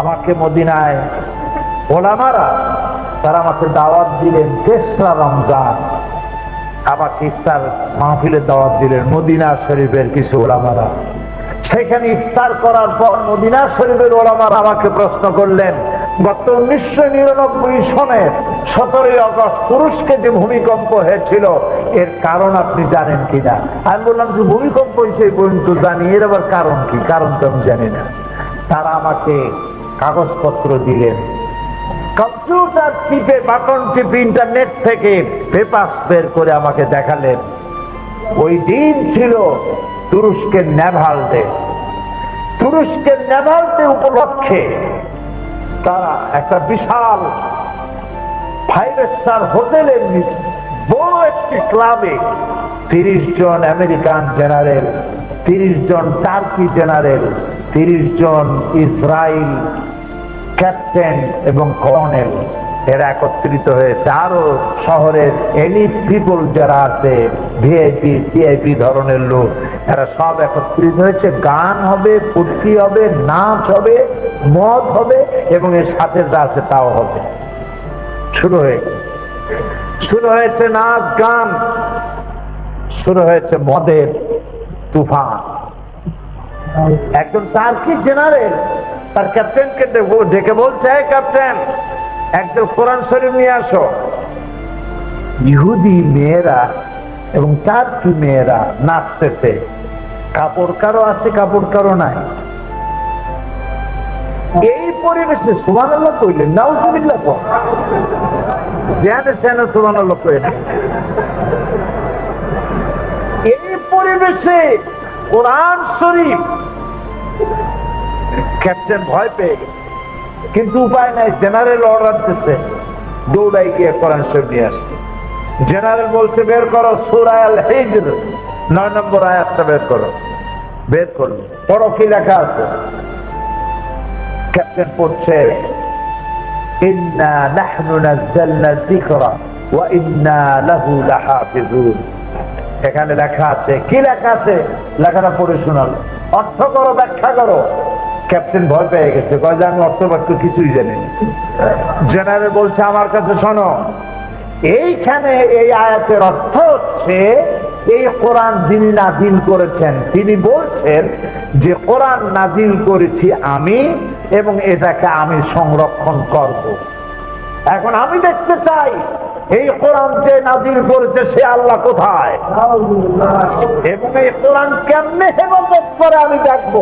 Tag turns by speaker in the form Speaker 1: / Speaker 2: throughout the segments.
Speaker 1: আমাকে মদিনায় ওলামারা, তারা আমাকে দাওয়াত দিলেন তেসরা রমজান। আমাকে ইফতার মাহফিলের দাওয়াত দিলেন মদিনা শরীফের কিছু ওলামারা। সেখানে ইফতার করার পর মদিনা শরীফের ওলামার আমাকে প্রশ্ন করলেন, গত উনিশশো নিরানব্বই সনের সতেরোই অগস্ট তুরস্কে যে ভূমিকম্প হয়েছিল, এর কারণ আপনি জানেন কিনা? আমি বললাম যে ভূমিকম্প হয়েছে পর্যন্ত জানি, এর আবার কারণ কি? কারণ তো আমি জানি না। তারা আমাকে কাগজপত্র দিলেন। কম্পিউটার টিপে বাটন টিপে ইন্টারনেট থেকে পেপার বের করে আমাকে দেখালেন। ওই দিন ছিল তুরস্কের নেভাল ডে তুরস্কের নেভাল ডে উপলক্ষে তারা একটা বিশাল ফাইভ স্টার হোটেলের বড় একটি ক্লাবে তিরিশ জন আমেরিকান জেনারেল, তিরিশ জন টার্কি জেনারেল তিরিশ জন ইসরায়েল ক্যাপ্টেন এবং কর্নেল। এরা একত্রিত হয়েছে। আরও শহরের এলিট পিপল যারা আছে ভিআইপি সিআইপি ধরনের লোক, এরা সব একত্রিত হয়েছে। গান হবে, ফুর্তি হবে, নাচ হবে, মদ হবে এবং এর সাথে যা আছে তাও হবে। শুরু হয়ে শুরু হয়েছে নাচ, গান। শুরু হয়েছে মদের তুফান। একজন টার্কি জেনারেল, তার ক্যাপ্টেনকে ডেকে বলছে, "এই ক্যাপ্টেন একজন কোরআন শরীফ নিয়ে আসো। ইহুদি মেয়েরা এবং টার্কি মেয়েরা নাচতেছে। কাপড় কারও আছে, কাপড় কারও নাই। এই পরিবেশে সুমান আল্লাহ কইলেন, নাউজুবিল্লাহ জেনে সেনে সুমান আল্লাহ কইলেন। এই পরিবেশে কোরআন শরীফ। ক্যাপ্টেন ভয় পেয়ে গেছে। কিন্তু উপায় নাই, জেনারেল অর্ডার দিচ্ছে দৌড়াই গিয়ে কোরআন শরীফ নিয়ে আসছে। জেনারেল বলছে, বের করো সুরায়াল হিজর নয় নম্বর আয়াতটা বের করো। বের করল পড়ো কি লেখা আছে। ক্যাপ্টেন পড়ছে, ইন্না নাহনু নাযালনা যিকরা ওয়া ইন্না লাহু লাহাফিজুন। এখানে লেখা আছে, কি লেখা আছে? লেখাটা পড়ে শোনাল। অর্থ করো, ব্যাখ্যা করো। ক্যাপ্টেন ভয় পেয়ে গেছে, কয় যে আমি অর্থ বাক্য কিছুই জানি জেনারেল বলছে, আমার কাছে শোনো, এইখানে এই আয়াতের অর্থ হচ্ছে, এই কোরআন যিনি নাজিল করেছেন। তিনি বলছেন যে, কোরআন নাজিল করেছি আমি এবং এটাকে আমি সংরক্ষণ করব। এখন আমি দেখতে চাই এই কোরআন যে নাজির করেছে, সে আল্লাহ কোথায়? এবং এই কোরআন কেমনে হেফাজত করে আমি দেখব?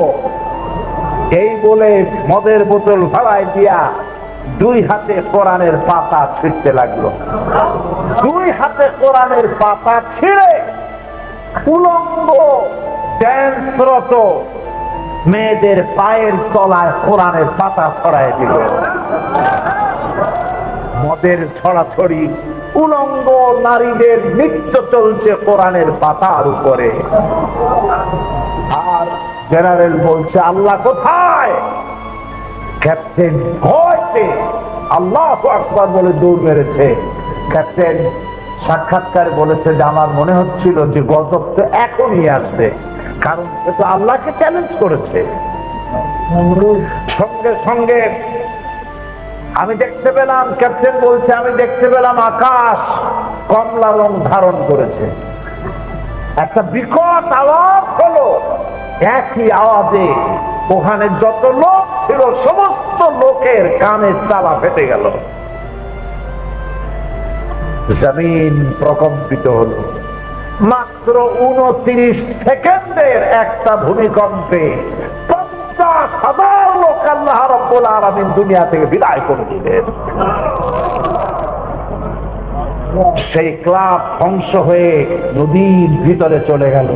Speaker 1: এই বলে মদের বোতল ভাড়াই দিয়া দুই হাতে কোরআনের পাতা ছিঁড়তে লাগল। দুই হাতে কোরআনের পাতা ছিঁড়ে উলঙ্গ ড্যান্সরত মেয়েদের পায়ের তলায় কোরআনের পাতা ছড়াই দিল। মদের ছড়াছড়ি উলঙ্গ নারীদের নৃত্য চলছে কোরআনের পাতার উপরে। আর জেনারেল বলছে, আল্লাহ কোথায়? ক্যাপ্টেন ভয়তে আল্লাহ আকবার বলে দৌড় মেরেছে। ক্যাপ্টেন সাক্ষাৎকার বলেছে যে, আমার মনে হচ্ছিল যে গজব তো এখনই আসবে, কারণ সে তো আল্লাহকে চ্যালেঞ্জ করেছে। সঙ্গে সঙ্গে আমি দেখতে পেলাম, ক্যাপ্টেন বলছে, আমি দেখতে পেলাম আকাশ কমলা রং ধারণ করেছে। একটা বিকট আওয়াজ হলো, একই আওয়াজে ওখানে যত লোক ছিল, সমস্ত লোকের কানের তালা ফেটে গেল। জমিন প্রকম্পিত হলো। মাত্র উনত্রিশ সেকেন্ডের একটা ভূমিকম্পে পঞ্চাশ রব্বুল আলমিন দুনিয়া থেকে বিদায় করে দিলেন। সেই ক্লাব ধ্বংস হয়ে নদীর ভিতরে চলে গেল।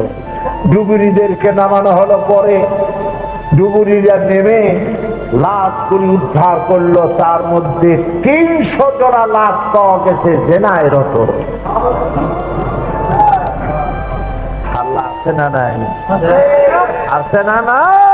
Speaker 1: ডুবুরিদেরকে নামানো হলো পরে। ডুবুরিরা নেমে লাশগুলি উদ্ধার করল। তার মধ্যে তিনশো জোড়া লাশ পাওয়া গেছে জেনায় রত। আছে না নাই? আছে না নাই?